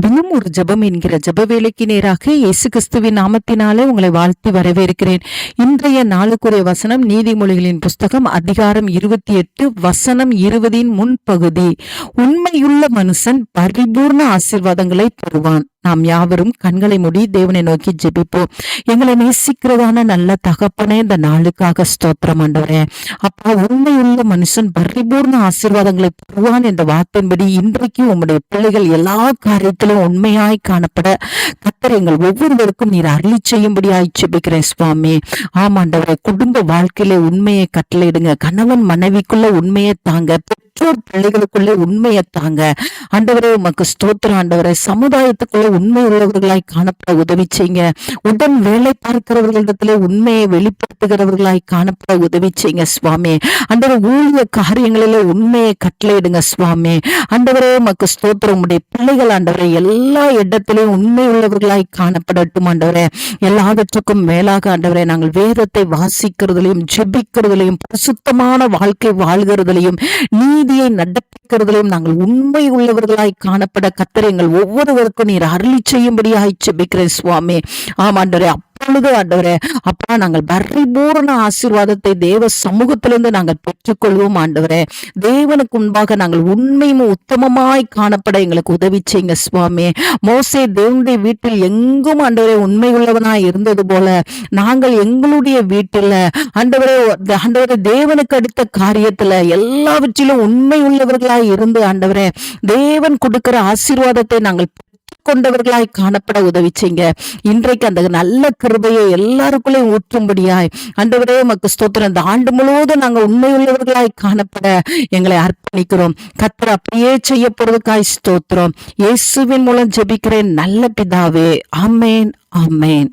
தினம் ஒரு ஜபம் என்கிற ஜப வேலைக்கு நேராக இயேசு கிறிஸ்துவின் நாமத்தினாலே உங்களை வாழ்த்தி வரவேற்கிறேன். இன்றைய நாளுக்குரிய வசனம் நீதிமொழிகளின் புஸ்தகம் அதிகாரம் இருபத்தி எட்டு வசனம் இருபதின் முன்பகுதி. உண்மையுள்ள மனுஷன் பரிபூர்ண ஆசீர்வாதங்களை பெறுவான் நாம் யாவரும் கண்களை மூடி தேவனை நோக்கி ஜெபிப்போம். எங்களை நேசிக்கிறதான நல்ல தகப்பனே இந்த நாளுக்காக ஸ்தோத்திரம் ஆண்டவரே. அப்பா உண்மையுள்ள மனுஷன் பரிபூர்ண ஆசீர்வாதங்களை பெறுவான் என்ற வார்த்தையின்படி இன்றைக்கு உம்முடைய பிள்ளைகள் எல்லா காரியத்திலும் உண்மையாய் காணப்பட கத்தர் எங்கள் ஒவ்வொருவருக்கும் நீர் அருளி செய்யும்படியாய் ஜெபிக்கிறேன் சுவாமி. ஆமாண்டவரே குடும்ப வாழ்க்கையில உண்மையை கட்டளையிடுங்க. கணவன் மனைவிக்குள்ள உண்மையை தாங்க பெற்றோர் பிள்ளைகளுக்குள்ளே உண்மையை தாங்க. ஆண்டவரே உமக்கு ஸ்தோத்திரம் ஆண்டவரே. சமுதாயத்துக்குள்ள உண்மை உள்ளவர்களாய் காணப்பட உதவி செய்யுங்க. உடன் வேலை பார்க்கிறவர்களிடத்திலே உண்மையை வெளிப்படுத்துகிறவர்களாய் காணப்பட உதவி செய்யுங்க சுவாமி. ஆண்டவர் ஊழிய காரியங்களில உண்மையை கட்டளையிடுங்க சுவாமி. ஆண்டவரே உமக்கு ஸ்தோத்திரம். உடைய பிள்ளைகள் ஆண்டவரே எல்லா இடத்திலையும் உண்மை உள்ளவர்களாய் காணப்படட்டும் ஆண்டவரே. எல்லாவற்றுக்கும் மேலாக ஆண்டவரே நாங்கள் வேதத்தை வாசிக்கிறதுலையும் ஜெபிக்கிறதுலையும் பிரசுத்தமான வாழ்க்கை வாழ்கிறதுலையும் நீதியை நடப்பிக்கிறதிலும் நாங்கள் உண்மை உள்ளவர்களாய் காணப்பட கத்தர் எங்கள் ஒவ்வொருவருக்கும் நீர் அருளி செய்யும்படியாய் செபிக்கிறேன் சுவாமி. ஆமாண்டவரே அப்பொழுது ஆண்டவரே அப்பா நாங்கள் பரிபூரண ஆசீர்வாதத்தை தேவ சமூகத்திலிருந்து நாங்கள் பெற்றுக்கொள்வோம் ஆண்டவரே. தேவனுக்கு முன்பாக நாங்கள் உண்மையும் உத்தமமாய் காணப்பட எங்களுக்கு உதவி செய்யுங்க சுவாமி. மோசே தேவனுடைய வீட்டில் எங்கும் ஆண்டவரே உண்மை உள்ளவனாய் இருந்தது போல நாங்கள் எங்களுடைய வீட்டில் ஆண்டவரே ஆண்டவரே தேவனுக்கு அடுத்த காரியத்துல எல்லாவற்றிலும் உண்மை உள்ளவர்களாய் இருந்து ஆண்டவரே தேவன் கொடுக்கிற ஆசீர்வாதத்தை நாங்கள் கொண்டவர்களாய் காணப்பட உதவி செய்யுங்க இன்றைக்கு அந்த நல்ல கிருபையை எல்லாருக்குள்ளேயும் ஊற்றும்படியாய். அண்டவரே உமக்கு ஸ்தோத்திரம். இந்த ஆண்டு முழுவதும் நாங்கள் உண்மையுள்ளவர்களாய் காணப்பட எங்களை அர்ப்பணிக்கிறோம். கத்தர் அப்படியே செய்ய போறதுக்காய் ஸ்தோத்திரம். இயேசுவின் மூலம் ஜெபிக்கிறேன். நல்ல பிதாவே. ஆமேன் ஆமேன்.